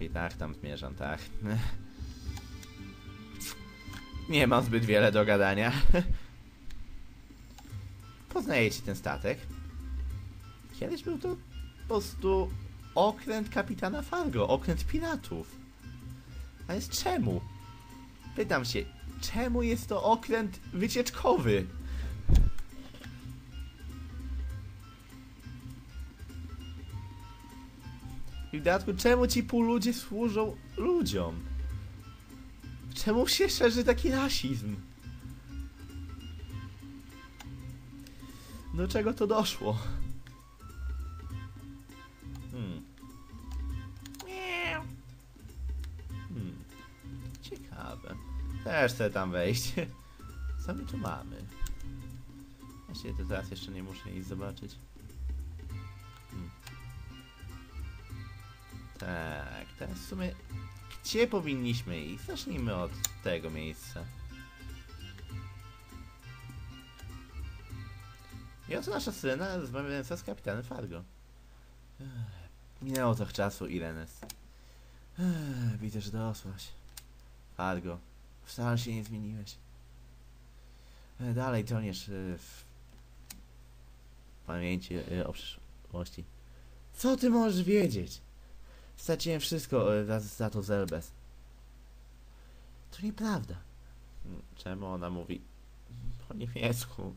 I tak tam zmierzam, tak. Nie mam zbyt wiele do gadania. Poznajecie ten statek? Kiedyś był to po prostu okręt kapitana Fargo, okręt piratów. A jest czemu? Pytam się, czemu jest to okręt wycieczkowy? I w dodatku, czemu ci pół ludzie służą ludziom? Czemu się szerzy taki rasizm? Do czego to doszło? Hmm. Hmm. Ciekawe. Też chcę tam wejść. Co my tu mamy? Właściwie to teraz jeszcze nie muszę iść zobaczyć. Tak, teraz w sumie gdzie powinniśmy iść? Zacznijmy od tego miejsca. I oto nasza syrena rozmawiająca z kapitanem Fargo. Minęło trochę czasu, Irenes. Widzę, że dorosłaś. Fargo, wcale się nie zmieniłeś. Dalej toniesz e, w pamięci e, o przyszłości. Co ty możesz wiedzieć? Straciłem wszystko e, za, to Zelbes. To nieprawda. Mm, Czemu ona mówi po niemiecku?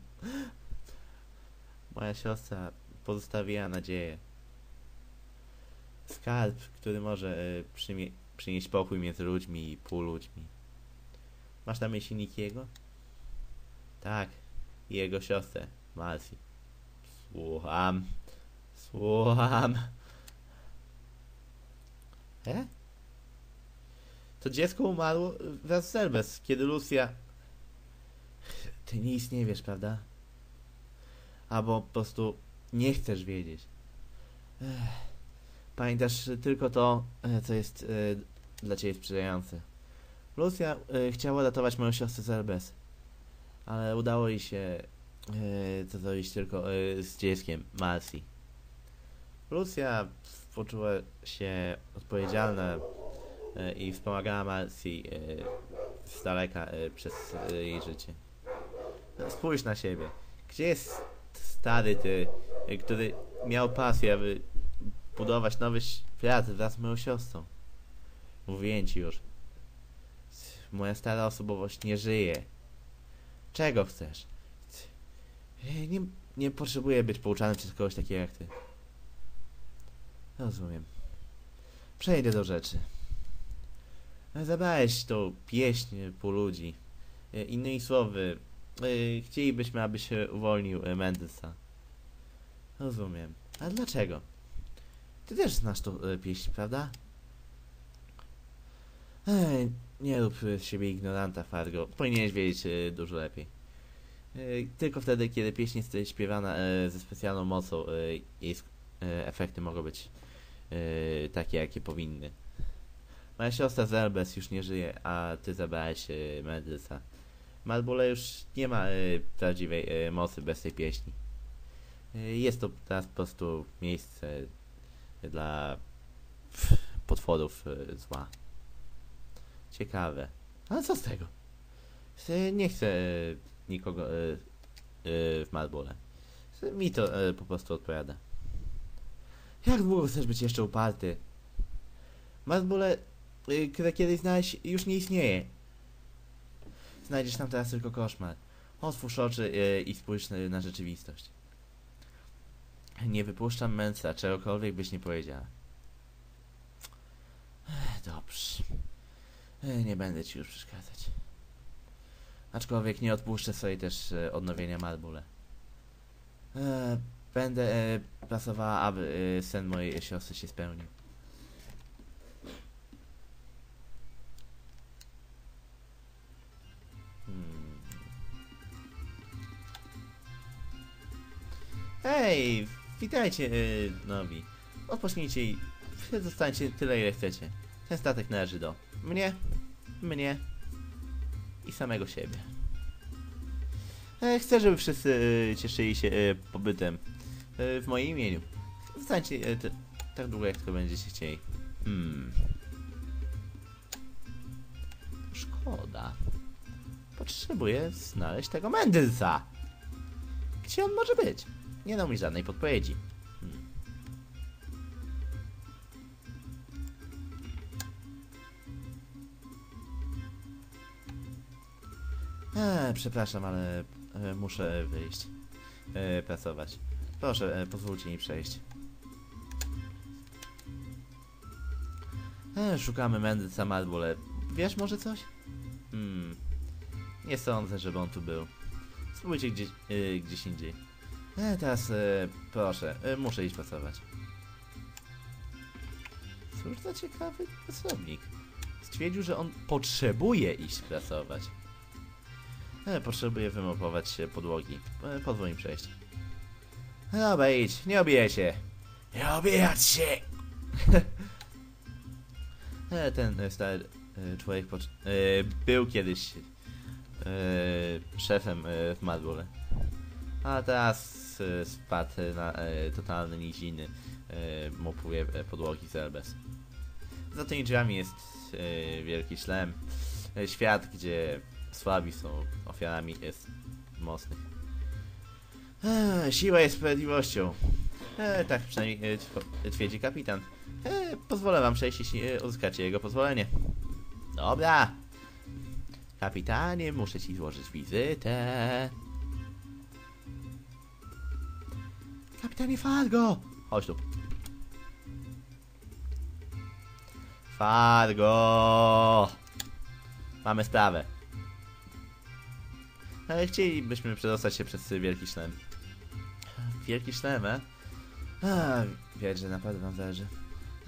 Moja siostra pozostawiła nadzieję. Skarb, który może e, przynieść pokój między ludźmi i pół ludźmi. Masz na myśli Nikiego? Tak, i jego siostrę, Marcy. Słucham. Słucham. E? To dziecko umarło wraz z Selbes, kiedy Lucia... Ty nic nie wiesz, prawda? Albo po prostu nie chcesz wiedzieć. Ech. Pamiętasz tylko to, e, co jest e, dla ciebie sprzyjające. Lucia e, chciała ratować moją siostrę Zelbes, ale udało jej się to zrobić tylko z dzieckiem, Marcy. Lucia poczuła się odpowiedzialna e, i wspomagała Marcy e, z daleka e, przez e, jej życie. No, Spójrz na siebie. Gdzie jest stary ty, który miał pasję, aby budować nowy świat wraz z moją siostrą? Mówiłem ci już. Moja stara osobowość nie żyje. Czego chcesz? Nie, nie potrzebuję być pouczany przez kogoś takiego jak ty. Rozumiem. Przejdę do rzeczy. Zabrałeś tą pieśń po ludzi. Innymi słowy, e, chcielibyśmy, aby się uwolnił e, Mendelsa. Rozumiem. A dlaczego? Ty też znasz tą e, pieśń, prawda? Ej, nie rób siebie ignoranta, Fargo. Powinieneś wiedzieć dużo lepiej. Tylko wtedy, kiedy pieśń jest śpiewana ze specjalną mocą, jej efekty mogą być e, takie, jakie powinny. Moja siostra Zelbes już nie żyje, a ty zabrałeś e, Mendelsa. Malbule już nie ma e, prawdziwej e, mocy bez tej pieśni. E, jest to teraz po prostu miejsce dla pff, potworów e, zła. Ciekawe. Ale co z tego? Nie chcę nikogo w Malbule. Mi to po prostu odpowiada. Jak długo chcesz być jeszcze uparty? Malbule, y, które kiedyś znaleźć, już nie istnieje. Znajdziesz tam teraz tylko koszmar. Otwórz oczy y, i spójrz na, rzeczywistość. Nie wypuszczam męca, czegokolwiek byś nie powiedziała. Dobrze. Nie będę ci już przeszkadzać. Aczkolwiek nie odpuszczę sobie też e, odnowienia Malbule. E, Będę e, pracowała, aby e, sen mojej siostry się spełnił. Hmm. Hej, witajcie e, nowi. Odpocznijcie i zostańcie tyle ile chcecie. Ten statek należy do mnie, mnie i samego siebie. E, Chcę, żeby wszyscy e, cieszyli się e, pobytem w moim imieniu. Zostańcie e, tak długo, jak tylko będziecie chcieli. Hmm. szkoda. Potrzebuję znaleźć tego Mendelsa. Gdzie on może być? Nie dał mi żadnej podpowiedzi. Hmm. E, przepraszam, ale e, muszę wyjść. E, pracować. Proszę, e, pozwólcie mi przejść. E, szukamy Mendelsa Marble. Wiesz może coś? Hmm. Nie sądzę, żeby on tu był. Spróbujcie gdzieś, e, gdzieś indziej. E, teraz e, proszę, muszę iść pracować. Cóż za ciekawy pracownik. Stwierdził, że on potrzebuje iść pracować. E, potrzebuje wymopować się podłogi. E, pozwól mi przejść. Dobra, idź, nie obiję się. Nie obijać się! e, ten e, stary e, człowiek pocz- był kiedyś szefem w Madbole. A teraz spadł na totalne niziny. Mopuje podłogi z Elbes. Za tymi drzwiami jest wielki szlem. Świat, gdzie słabi są ofiarami jest mocnych. E, siła jest sprawiedliwością. E, tak przynajmniej e, tw- twierdzi kapitan. E, pozwolę wam przejść, jeśli e, uzyskacie jego pozwolenie. Dobra. Kapitanie, muszę ci złożyć wizytę. Kapitanie Fargo! Chodź tu. Fargo! Mamy sprawę. Ale chcielibyśmy przedostać się przez wielki szlem. Wielki szlem, e? Widać, że naprawdę wam zależy.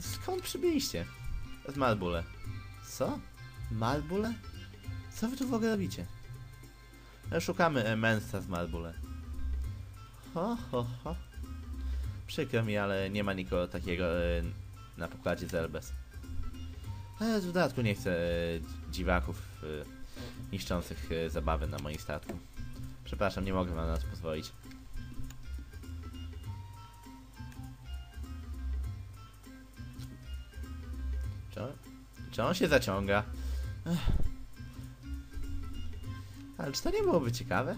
Skąd przybyliście? Z Malbule. Co? Malbule? Co wy tu w ogóle robicie? E, Szukamy e, męstwa z Malbule. Ho, ho, ho. Przykro mi, ale nie ma nikogo takiego e, na pokładzie z Elbes. Ale w dodatku nie chcę e, dziwaków e, niszczących e, zabawy na moim statku. Przepraszam, nie mogę wam na to pozwolić. Czy on, czy on się zaciąga? Ech. Ale czy to nie byłoby ciekawe?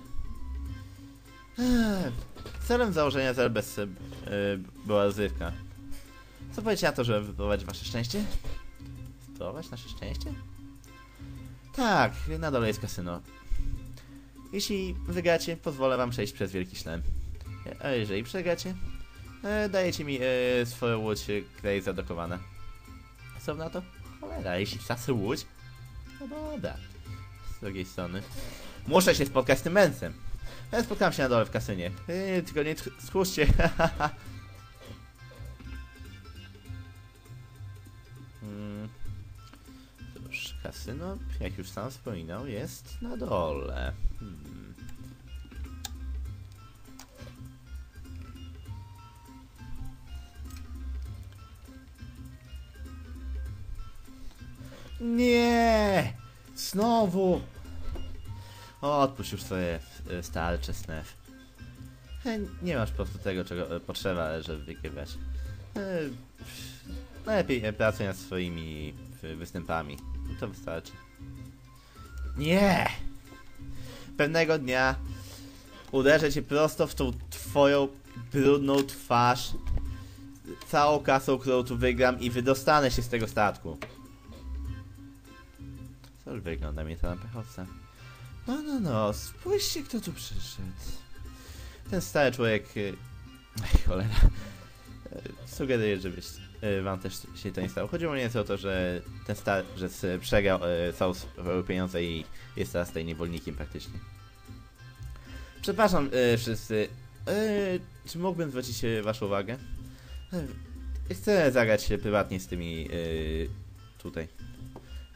Ech. Celem założenia Zelbes y, była rozrywka. Co powiecie na to, żeby wypróbować wasze szczęście? Spróbować nasze szczęście? Tak, na dole jest kasyno. Jeśli wygracie, pozwolę wam przejść przez wielki szlem. A jeżeli przegracie, e, dajecie mi e, swoją łódź, e, która jest zadokowana. Co na to? Cholera, jeśli czasy łódź, no dobra. Z drugiej strony, muszę się spotkać z tym męcem. Ja spotkam się na dole w kasynie. E, tylko nie schórzcie. Hmm. Cóż, kasyno, jak już sam wspominał, jest na dole. Hmm. Znowu! O, odpuść już swoje e, starcze snef. E, Nie masz po prostu tego, czego e, potrzeba, żeby wygrywać. Lepiej pracuj nad swoimi występami. To wystarczy. Nie! Pewnego dnia uderzę cię prosto w tą twoją brudną twarz całą kasą, którą tu wygram i wydostanę się z tego statku. Co już wygląda mnie to na pechowca. No, no, no, spójrzcie kto tu przyszedł. Ten stary człowiek... y, Ej, cholera. Y, Sugeruję, żebyś y, wam też się to nie stało. Chodziło więcej o to, że ten stary, że s- przegrał y, całe swoje pieniądze i jest teraz tutaj niewolnikiem praktycznie. Przepraszam y, wszyscy. Y, czy mógłbym zwrócić waszą uwagę? Y, chcę zagrać się prywatnie z tymi y, tutaj.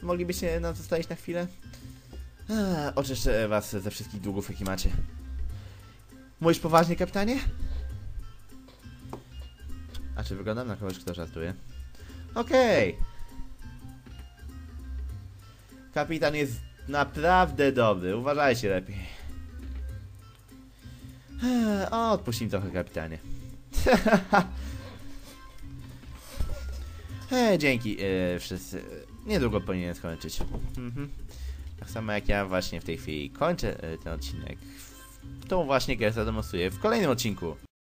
Moglibyście nam zostawić na chwilę? Eee, oczyszczę was ze wszystkich długów, jakie macie. Mówisz poważnie, kapitanie? A czy wyglądam na kogoś, kto żartuje? Okej. Kapitan jest naprawdę dobry, uważajcie lepiej. Eee, odpuść im trochę, kapitanie. Eee, dzięki e, wszyscy. Niedługo powinien skończyć. Mhm. Tak samo jak ja właśnie w tej chwili kończę e, ten odcinek. Tą właśnie grę zademonstruję w kolejnym odcinku.